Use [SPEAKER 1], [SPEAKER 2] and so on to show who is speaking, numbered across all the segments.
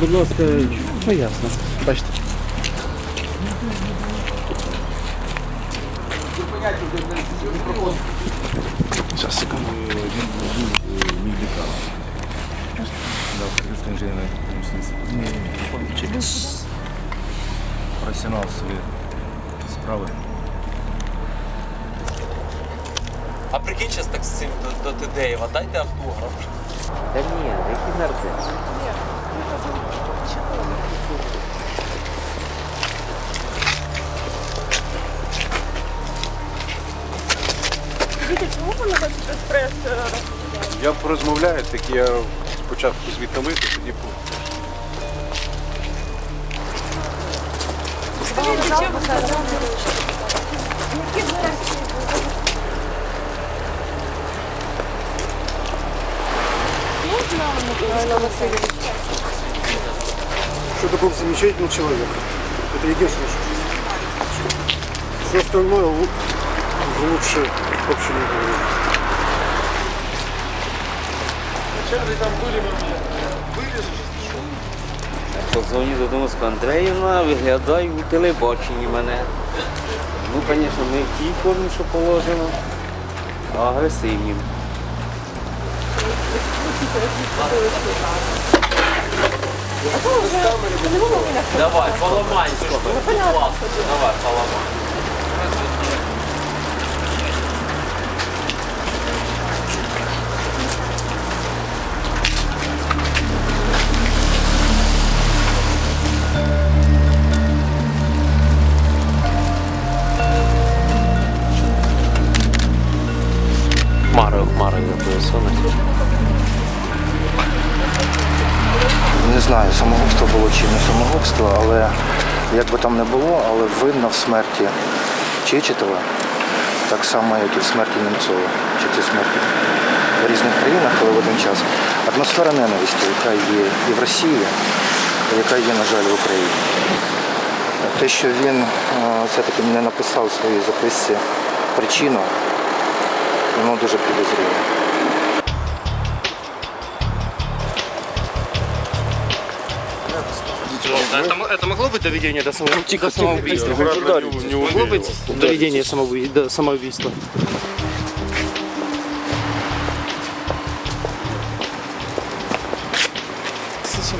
[SPEAKER 1] будь ласка, ну ясно. Бачите. Зараз, секунду.
[SPEAKER 2] Професіонал свої справи.
[SPEAKER 3] А прикинь, зараз так з цим до, до Тедеєва, дайте автограф.
[SPEAKER 4] Та ні, які нерди.
[SPEAKER 5] Я порозмовляю, так я спочатку звітомити, тоді по-
[SPEAKER 6] что такой замечательный человек. Это единственное, что Все остальное лу- лучше вообще не говорить.
[SPEAKER 4] Позвоню додому з Андреївна, виглядаю у телебаченні мене. Ну, звісно, не в тій формі, що положено, а
[SPEAKER 3] Давай, поламай сколько. Давай, поламай.
[SPEAKER 7] Знаю, самогубство було чи не самогубство, але як би там не було, але винна в смерті Чечетова, так само, як і в смерті Німцова, чи ці смерті в різних країнах, але в один час. Атмосфера ненависті, яка є і в Росії, яка є, на жаль, в Україні. Те, що він е, все-таки не написав у своїй записці причину, воно дуже підозріло. пожалуйста.
[SPEAKER 6] Это, это могло быть доведение до, само, тихо, самоубийства? Тихо, тихо, не, не могло быть доведение самоубий... до самоубийства?
[SPEAKER 5] Совсем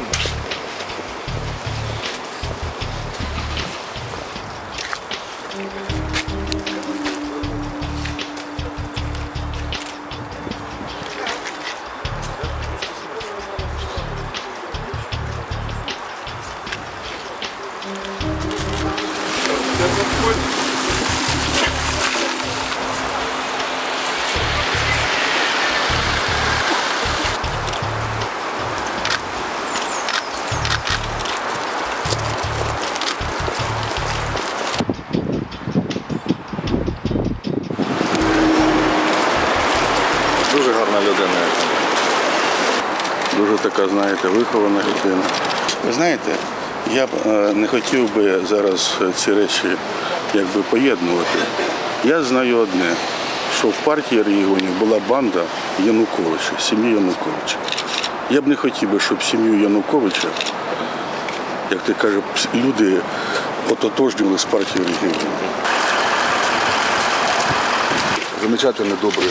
[SPEAKER 5] така, знаєте, вихована людина. Ви знаєте, я б е, не хотів би зараз ці речі якби поєднувати. Я знаю одне, що в партії регіонів була банда Януковича, сім'ї Януковича. Я б не хотів би, щоб сім'ю Януковича, як ти кажеш, люди ототожнювали з партією регіонів.
[SPEAKER 8] Замечательный, добрый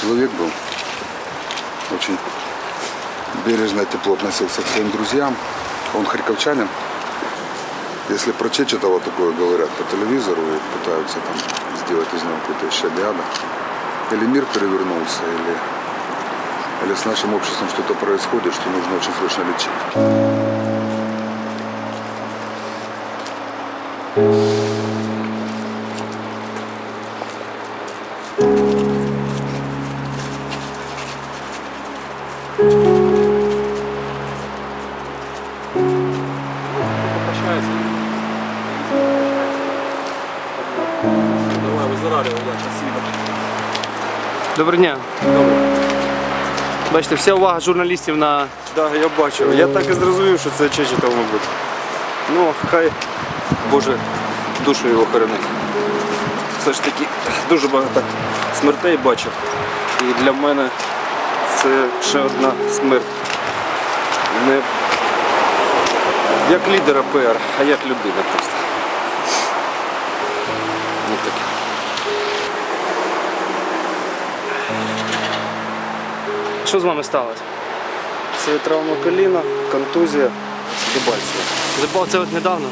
[SPEAKER 8] человек был. Очень бережно и тепло относился к своим друзьям. Он харьковчанин. Если про Чечетова такое говорят по телевизору и пытаются там сделать из него какой-то щадиада, или мир перевернулся, или, или с нашим обществом что-то происходит, что нужно очень срочно лечить.
[SPEAKER 6] Доброго дня. Бачите, вся увага журналістів на
[SPEAKER 1] Так, я бачив. Я так і зрозумів, що це Чечетов, мабуть. Ну, хай Боже душу його хоронить. Все ж таки дуже багато смертей бачив. І для мене це ще одна смерть. Не Як лідер АПР, а як людина просто.
[SPEAKER 6] Що з вами сталося?
[SPEAKER 1] Це травма коліна, контузія.
[SPEAKER 6] Запав це от недавно.